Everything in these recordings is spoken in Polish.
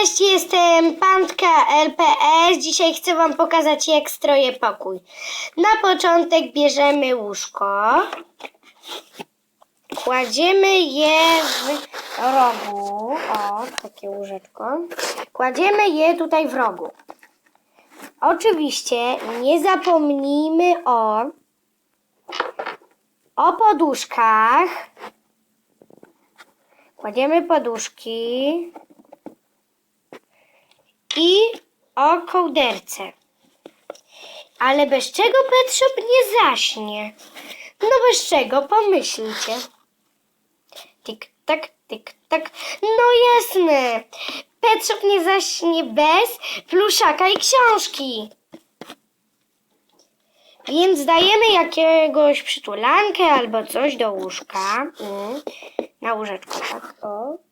Cześć, jestem Pantka LPS. Dzisiaj chcę Wam pokazać, jak stroję pokój. Na początek bierzemy łóżko. Kładziemy je w rogu. O, takie łóżeczko. Kładziemy je tutaj w rogu. Oczywiście nie zapomnijmy o, o poduszkach. Kładziemy poduszki i o kołderce. Ale bez czego Pet Shop nie zaśnie? No bez czego, pomyślcie. Tik, tak, tik, tak. No jasne. Pet Shop nie zaśnie bez pluszaka i książki. Więc dajemy jakiegoś przytulankę albo coś do łóżka. Mm. Na łóżeczko, tak. O.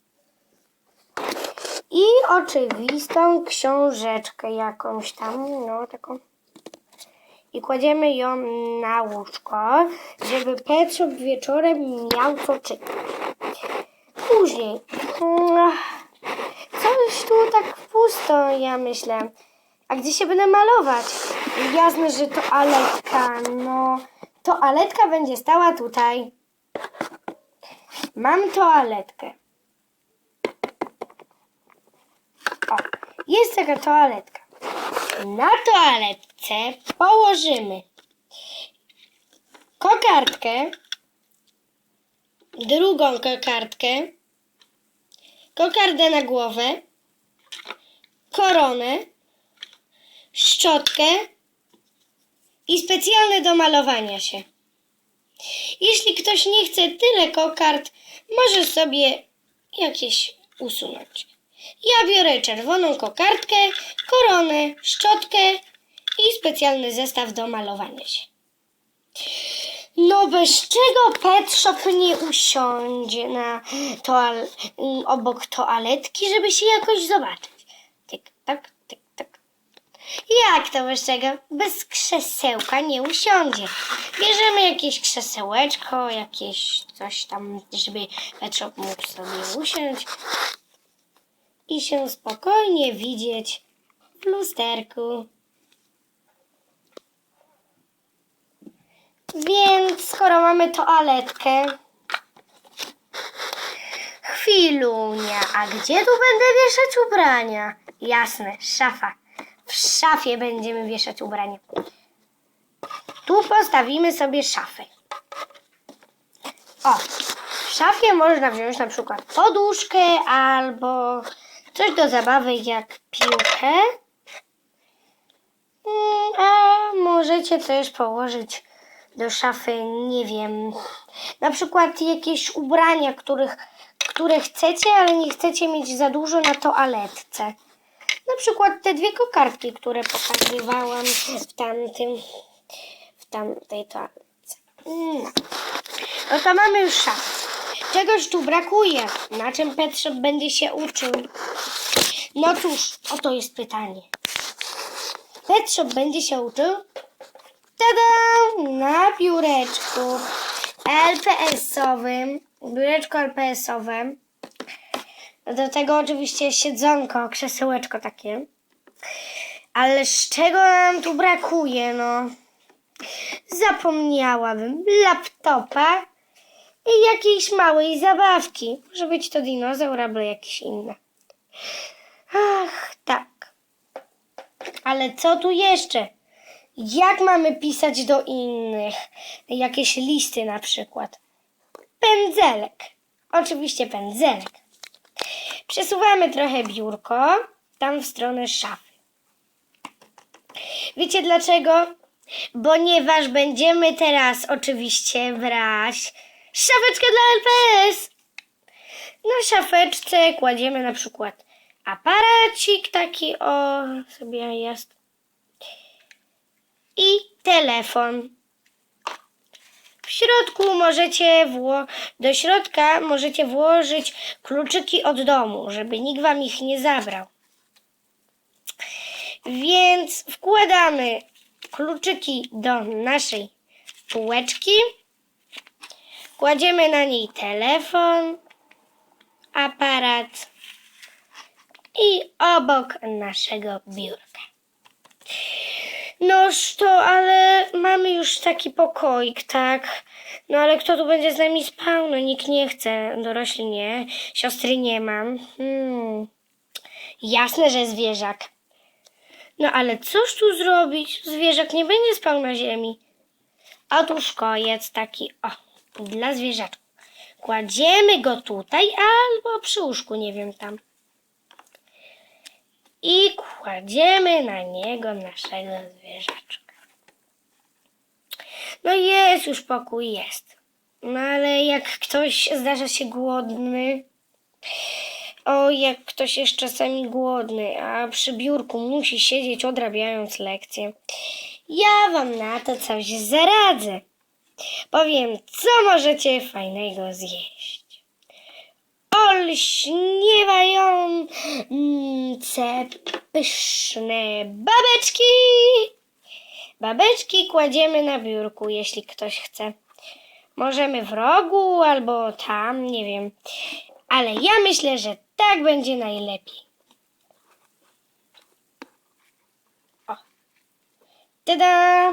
I oczywistą książeczkę jakąś tam, no taką. I kładziemy ją na łóżko, żeby Pet Shop wieczorem miał co czytać. Później, mm, coś tu tak pusto, ja myślę. A gdzie się będę malować? Jasne, że toaletka, no. Toaletka będzie stała tutaj. Mam toaletkę. O, jest taka toaletka. Na toaletce położymy kokardkę, drugą kokardkę, kokardę na głowę, koronę, szczotkę i specjalne do malowania się. Jeśli ktoś nie chce tyle kokard, może sobie jakieś usunąć. Ja biorę czerwoną kokardkę, koronę, szczotkę i specjalny zestaw do malowania się. No bez czego Pet Shop nie usiądzie na toal- obok toaletki, żeby się jakoś zobaczyć. Tyk, tak, tyk, tak. Jak to bez czego? Bez krzesełka nie usiądzie. Bierzemy jakieś krzesełeczko, jakieś coś tam, żeby Pet Shop mógł sobie usiąść i się spokojnie widzieć w lusterku. Więc skoro mamy toaletkę, chwilunia, a gdzie tu będę wieszać ubrania? Jasne, szafa. W szafie będziemy wieszać ubrania. Tu postawimy sobie szafę. O, w szafie można wziąć na przykład poduszkę albo coś do zabawy jak piłkę. Mm, A możecie też położyć do szafy, nie wiem, na przykład jakieś ubrania, których, które chcecie, ale nie chcecie mieć za dużo na toaletce. Na przykład te dwie kokardki, które pokazywałam w tamtym, w tamtej toaletce. No. No to mamy już szafę. Czegoś tu brakuje. Na czym Pet Shop będzie się uczył? No cóż, oto jest pytanie. Pet Shop będzie się uczył? Tada! Na biureczku LPS-owym. Biureczko LPS-owe. Do tego oczywiście siedzonko, krzesełeczko takie. Ale z czego nam tu brakuje, no? Zapomniałabym laptopa i jakiejś małej zabawki. Może być to dinozaur albo jakieś inne. Ach, tak. Ale co tu jeszcze? Jak mamy pisać do innych? Jakieś listy na przykład. Pędzelek. Oczywiście pędzelek. Przesuwamy trochę biurko tam w stronę szafy. Wiecie dlaczego? Ponieważ będziemy teraz oczywiście brać szafeczkę dla LPS. Na szafeczce kładziemy na przykład aparacik taki, o, sobie jest. I telefon. W środku możecie wło- do środka możecie włożyć kluczyki od domu, żeby nikt wam ich nie zabrał. Więc wkładamy kluczyki do naszej półeczki. Kładziemy na niej telefon, aparat i obok naszego biurka. Noż to, ale mamy już taki pokoik, tak? No ale kto tu będzie z nami spał? No nikt nie chce, dorośli nie, siostry nie mam. Hmm. Jasne, że zwierzak. No ale cóż tu zrobić? Zwierzak nie będzie spał na ziemi. Otóż kojec taki, o, dla zwierzaczków. Kładziemy go tutaj albo przy łóżku, nie wiem tam. I kładziemy na niego naszego zwierzaczka. No jest już pokój, jest. No ale jak ktoś zdarza się głodny, o, jak ktoś jest czasami głodny, a przy biurku musi siedzieć odrabiając lekcje, ja wam na to coś zaradzę. Powiem, co możecie fajnego zjeść. Olśniewające pyszne babeczki. Babeczki kładziemy na biurku, jeśli ktoś chce. Możemy w rogu albo tam, nie wiem. Ale ja myślę, że tak będzie najlepiej. O. Tada!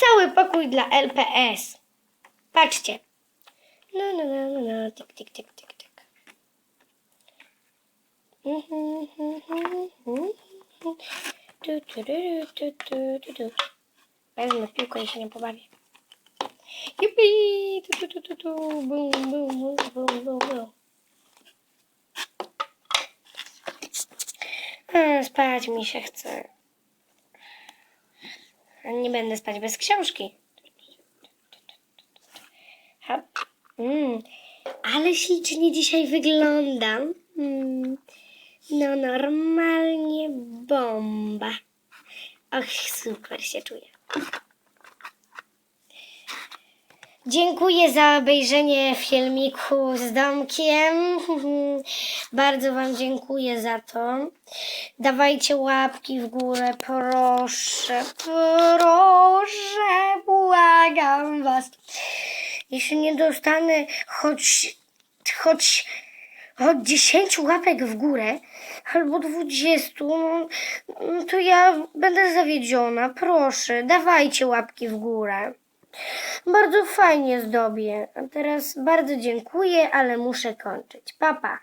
Cały pokój dla LPS. Patrzcie. No, no, no, no, no. Tik, tik, tik, tik, tik. Wezmę piłkę i się nie pobawię. Jupi! Tu, tu, tu, tu, tu. Bum, bum, bum, bum, bum. A, spać mi się chce. Nie będę spać bez książki. Hop. Mm, ale ślicznie dzisiaj wyglądam. Mm, no normalnie bomba. Och, super się czuję. Dziękuję za obejrzenie filmiku z domkiem. Bardzo Wam dziękuję za to. Dawajcie łapki w górę, proszę, proszę, błagam Was. Jeśli nie dostanę choć, choć, choć 10 łapek w górę, albo 20, no, to ja będę zawiedziona. Proszę, dawajcie łapki w górę. Bardzo fajnie zdobię. A teraz bardzo dziękuję, ale muszę kończyć. Papa. Pa.